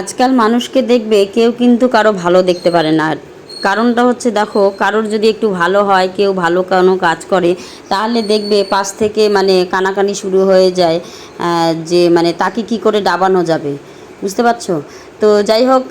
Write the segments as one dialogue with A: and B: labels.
A: আজকাল মানুষকে দেখবে কেউ কিন্তু কারও ভালো দেখতে পারে না। কারণটা হচ্ছে দেখো, কারোর যদি একটু ভালো হয়, কেউ ভালো কোনো কাজ করে, তাহলে দেখবে পাশ থেকে মানে কানাকানি শুরু হয়ে যায় যে মানে তাকে কি করে ডাবানো যাবে? বুঝতে পারছ? তো যাই হোক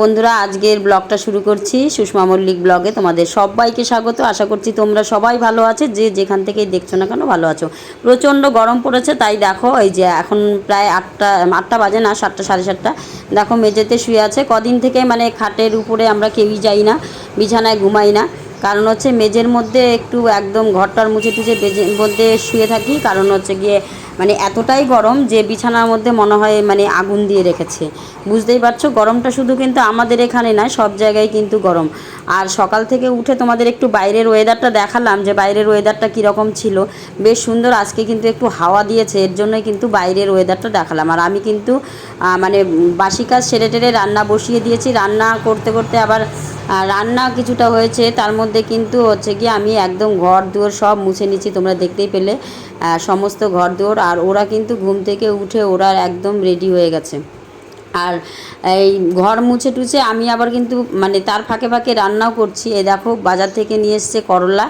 A: বন্ধুরা, আজকের ব্লগটা শুরু করছি সুষমা মল্লিক ব্লগে। তোমাদের সবাইকে স্বাগত। আশা করছি তোমরা সবাই ভালো আছে। যে যেখান থেকেই দেখছ না কেন, ভালো আছো। প্রচণ্ড গরম পড়েছে, তাই দেখো এই যে এখন প্রায় আটটা আটটা বাজে না, সাতটা, সাড়ে সাতটা। দেখো, মেঝেতে শুয়ে আছে। কদিন থেকে মানে খাটের উপরে আমরা কেউই যাই না, বিছানায় ঘুমাই না। কারণ হচ্ছে মেঝের মধ্যে একটু একদম ঘরটার মুছে টুছে মধ্যে শুয়ে থাকি, কারণ হচ্ছে গিয়ে মানে এতটাই গরম যে বিছানার মধ্যে মনে হয় মানে আগুন দিয়ে রেখেছে। বুঝতেই পারছ? গরমটা শুধু কিন্তু আমাদের এখানে নয়, সব জায়গায় কিন্তু গরম। আর সকাল থেকে উঠে তোমাদের একটু বাইরের ওয়েদারটা দেখালাম যে বাইরের ওয়েদারটা কীরকম ছিল। বেশ সুন্দর, আজকে কিন্তু একটু হাওয়া দিয়েছে, এর জন্যই কিন্তু বাইরের ওয়েদারটা দেখালাম। আর আমি কিন্তু মানে বাসি কাজ সেরে টেরে রান্না বসিয়ে দিয়েছি। রান্না করতে করতে আবার রান্না কিছুটা হয়েছে, তার মধ্যে কিন্তু হচ্ছে কি আমি একদম ঘর দুয়ার সব মুছে নিচ্ছি তোমরা দেখতেই পেলে। সমস্ত ঘর দুয়ার, আর ওরা কিন্তু ঘুম থেকে উঠে ওরা একদম রেডি হয়ে গেছে। আর এই ঘর মুছে টুছে আমি আবার কিন্তু মানে তার ফাঁকে ফাঁকে রান্নাও করছি। এ দেখো, বাজার থেকে নিয়ে এসছে করলা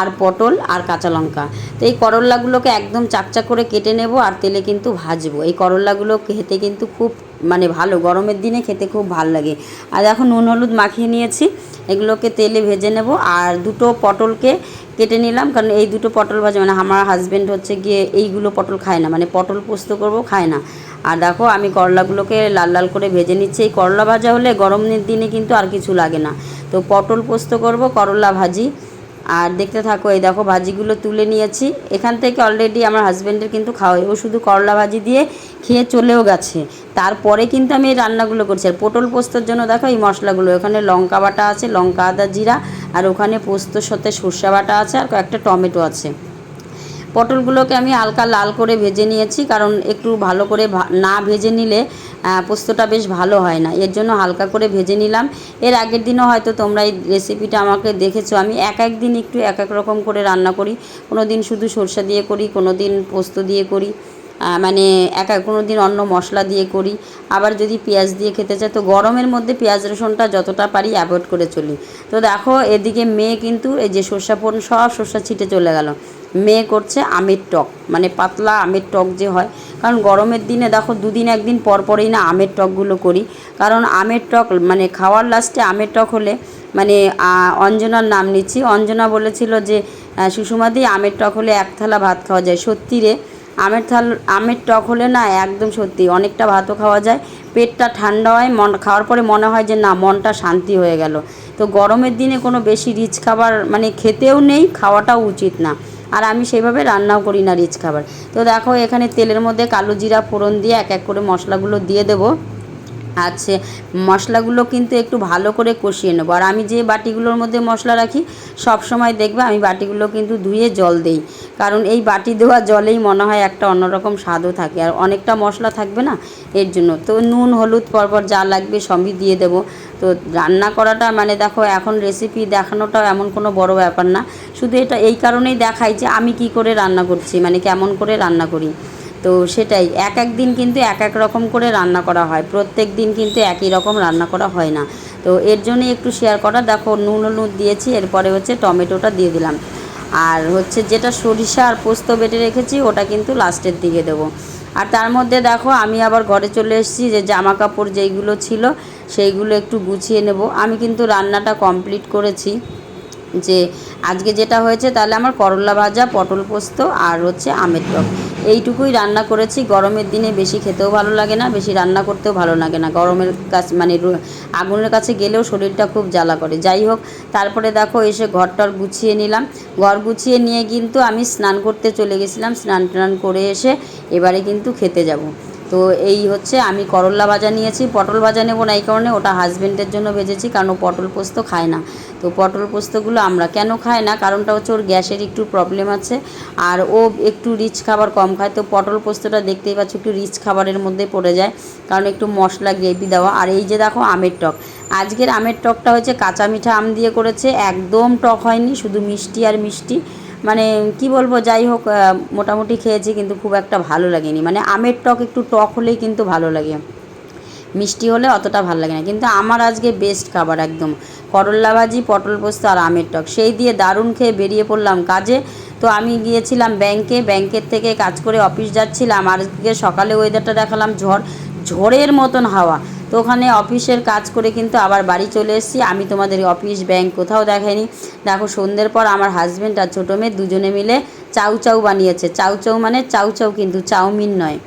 A: আর পটল আর কাঁচা লঙ্কা। তো এই করল্লাগুলোকে একদম চাকচাক করে কেটে নেব আর তেলে কিন্তু ভাজবো। এই করল্লাগুলো খেতে কিন্তু খুব মানে ভালো, গরমের দিনে খেতে খুব ভালো লাগে। আর এখন নুন হলুদ মাখিয়ে নিয়েছি। এগুলোকে তেলে ভেজে নেব আর দুটো পটলকে কেটে নিলাম। কারণ এই দুটো পটল ভাজা মানে আমার হাজব্যান্ড হচ্ছে গিয়ে এইগুলো পটল খায় না। মানে পটল পোস্ত করব, খায় না। আর দেখো, আমি করলাগুলোকে লাল লাল করে ভেজে নিচ্ছি। এই করলা ভাজা হলে গরমের দিনে কিন্তু আর কিছু লাগে না। তো পটল পোস্ত করব, করলা ভাজি। আর দেখতে থাকো, এই দেখো ভাজিগুলো তুলে নিয়েছি। এখান থেকে অলরেডি আমার হাজব্যান্ডের কিন্তু খাওয়াই ও শুধু করলা ভাজি দিয়ে খেয়ে চলেও গেছে। তারপরে কিন্তু আমি এই রান্নাগুলো করছি। আর পটল পোস্তর জন্য দেখো এই মশলাগুলো। এখানে লঙ্কা বাটা আছে, লঙ্কা আদা জিরা, আর ওখানে পোস্তর সাথে সর্ষে বাটা আছে, আর কয়েকটা টমেটো আছে। পটলগুলোকে আমি হালকা লাল করে ভেজে নিয়েছি, কারণ একটু ভালো করে না ভেজে নিলে পোস্তটা বেশ ভালো হয় না। এর জন্য হালকা করে ভেজে নিলাম। এর আগের দিনও হয়তো তোমরা এই রেসিপিটা আমাকে দেখেছ। আমি এক এক দিন একটু এক এক রকম করে রান্না করি। কোনো দিন শুধু সরষে দিয়ে করি কোনো দিন পোস্ত দিয়ে করি। মানে এক কোনো দিন অন্য মশলা দিয়ে করি। আবার যদি পেঁয়াজ দিয়ে খেতে চাই, তো গরমের মধ্যে পেঁয়াজ রসুনটা যতটা পারি অ্যাভয়েড করে চলি। তো দেখো, এদিকে মেয়ে কিন্তু এই যে সর্ষা ফোড়ন সব সর্ষা ছিটে চলে গেল। মেয়ে করছে আমের টক মানে পাতলা আমের টক যে হয়। কারণ গরমের দিনে দেখো, দুদিন একদিন পর পরেই না আমের টকগুলো করি। কারণ আমের টক মানে খাওয়ার লাস্টে আমের টক হলে মানে অঞ্জনার নাম নিচ্ছি। অঞ্জনা বলেছিল যে সুষমাদি, আমের টক হলে এক থালা ভাত খাওয়া যায়। সত্যি রে আমের থাল, আমের টক হলে না একদম সত্যি অনেকটা ভাতও খাওয়া যায়, পেটটা ঠান্ডা হয়, মন, খাওয়ার পরে মনে হয় যে না, মনটা শান্তি হয়ে গেল। তো গরমের দিনে কোনো বেশি রিচ খাবার মানে খেতেও নেই, খাওয়াটাও উচিত না। আর আমি সেইভাবে রান্নাও করি না রিচ খাবার। তো দেখো এখানে তেলের মধ্যে কালো জিরা ফোড়ন দিয়ে এক এক করে মশলাগুলো দিয়ে দেবো। আছে, মশলাগুলো কিন্তু একটু ভালো করে কষিয়ে নেব। আর আমি যে বাটিগুলোর মধ্যে মশলা রাখি, সব সময় দেখবে আমি বাটিগুলো কিন্তু ধুয়ে জল দেই। কারণ এই বাটি দেওয়া জলেই মনে হয় একটা অন্যরকম স্বাদও থাকে। আর অনেকটা মশলা থাকবে না, এর জন্য। তো নুন, হলুদ, পরপর যা লাগবে সবই দিয়ে দেবো। তো রান্না করাটা মানে দেখো, এখন রেসিপি দেখানোটাও এমন কোনো বড় ব্যাপার না। শুধু এটা এই কারণেই দেখাই যে আমি কি করে রান্না করছি মানে কেমন করে রান্না করি। তো সেটাই, এক এক দিন কিন্তু এক এক রকম করে রান্না করা হয়, প্রত্যেক দিন কিন্তু একই রকম রান্না করা হয় না। তো এর জন্যই একটু শেয়ার করা, দেখো নুন হলুদ দিয়েছি, এরপরে হচ্ছে টমেটোটা দিয়ে দিলাম। আর হচ্ছে যেটা সরিষা আর পোস্ত বেটে রেখেছি, ওটা কিন্তু লাস্টের দিকে দেবো। আর তার মধ্যে দেখো, আমি আবার ঘরে চলে এসেছি, যে জামা কাপড় যেইগুলো ছিল, সেইগুলো একটু গুছিয়ে নেব। আমি কিন্তু রান্নাটা কমপ্লিট করেছি, যে আজকে যেটা হয়েছে, তাহলে আমার করলা ভাজা, পটল পোস্ত আর হচ্ছে আমের টক। এইটুকুই রান্না করেছি। গরমের দিনে বেশি খেতেও ভালো লাগে না, বেশি রান্না করতেও ভালো লাগে না। গরমের কাছে মানে আগুনের কাছে গেলেও শরীরটা খুব জ্বালা করে। যাই হোক, তারপরে দেখো এসে ঘরটর গুছিয়ে নিলাম। ঘর গুছিয়ে নিয়ে কিন্তু আমি স্নান করতে চলে গেছিলাম। স্নান টান করে এসে এবারে কিন্তু খেতে যাব। তো এই হচ্ছে আমি করলা ভাজা নিয়েছি, পটল ভাজা নেব না এই কারণে, ওটা হাজবেন্ডের জন্য ভেজেছি, কারণ ও পটল পোস্ত খায় না। তো পটল পোস্তগুলো আমরা কেন খাই না? কারণটা হচ্ছে ওর গ্যাসের একটু প্রবলেম আছে, আর ও একটু রিচ খাবার কম খায়, তো পটল পোস্তটা দেখতেই পাচ্ছ একটু রিচ খাবারের মধ্যে পড়ে যায়, কারণ একটু মশলা গ্রেভি দেওয়া। আর এই যে দেখো আমের টক, আজকের আমের টকটা হচ্ছে কাঁচা মিঠা আম দিয়ে করেছে, একদম টক হয়নি, শুধু মিষ্টি আর মিষ্টি। মানে কি বলব, যাই হোক মোটামুটি খেয়েছি কিন্তু খুব একটা ভালো লাগেনি। মানে আমের টক একটু টক হলেই কিন্তু ভালো লাগে। মিষ্টি হলে অতটা ভালো লাগে না। কিন্তু আমার আজকে বেস্ট খাবার একদম। করল্লা ভাজি, পটল পোস্ত আর আমের টক। সেই দিয়ে দারুণ খেয়ে বেরিয়ে পড়লাম কাজে। তো আমি গিয়েছিলাম ব্যাংকে ব্যাংকের থেকে কাজ করে অফিস যাচ্ছিলাম। আজকে সকালে ওয়েদারটা দেখালাম ঝড়। ঝড়ের মতন হাওয়া। তো ওখানে অফিসের কাজ করে কিন্তু আবার বাড়ি চলে এসেছি। আমি তোমাদের অফিস ব্যাংক কোথাও দেখাইনি। দেখো, সন্ধ্যের পর আমার হাজব্যান্ড আর ছোটো মেয়ে দুজনে মিলে চাউ চাউ বানিয়েছে। চাউ চাউ মানে চাউ চাউ কিন্তু চাউমিন নয়।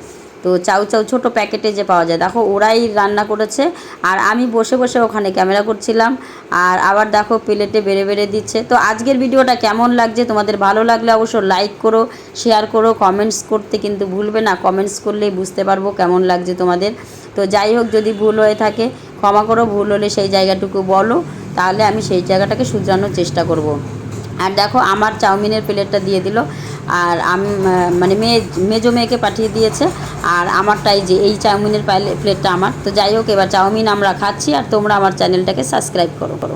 A: তো চাউ চাউ ছোটো প্যাকেটে যে পাওয়া যায়। দেখো, ওরাই রান্না করেছে। আর আমি বসে বসে ওখানে ক্যামেরা করছিলাম। আর আবার দেখো, প্লেটে বেড়ে বেড়ে দিচ্ছে। তো আজকের ভিডিওটা কেমন লাগছে? তোমাদের ভালো লাগলে অবশ্য লাইক করো শেয়ার করো কমেন্টস করতে কিন্তু ভুলবে না। কমেন্টস করলেই বুঝতে পারব কেমন লাগছে তোমাদের। তো যাই হোক, যদি ভুল হয়ে থাকে, ক্ষমা করো। ভুল হলে সেই জায়গাটুকু বলো। তাহলে আমি সেই জায়গাটাকে শুধরানোর চেষ্টা করব। আর দেখো আমার চাউমিনের প্লেটটা দিয়ে দিল। আর আমি মানে মেয়ে, মেজো মেয়েকে পাঠিয়ে দিয়েছে। আর আমারটাই যে এই চাউমিনের প্লেটটা আমার। তো যাই হোক, এবার চাউমিন আমরা খাচ্ছি আর তোমরা আমার চ্যানেলটাকে সাবস্ক্রাইব করো করো।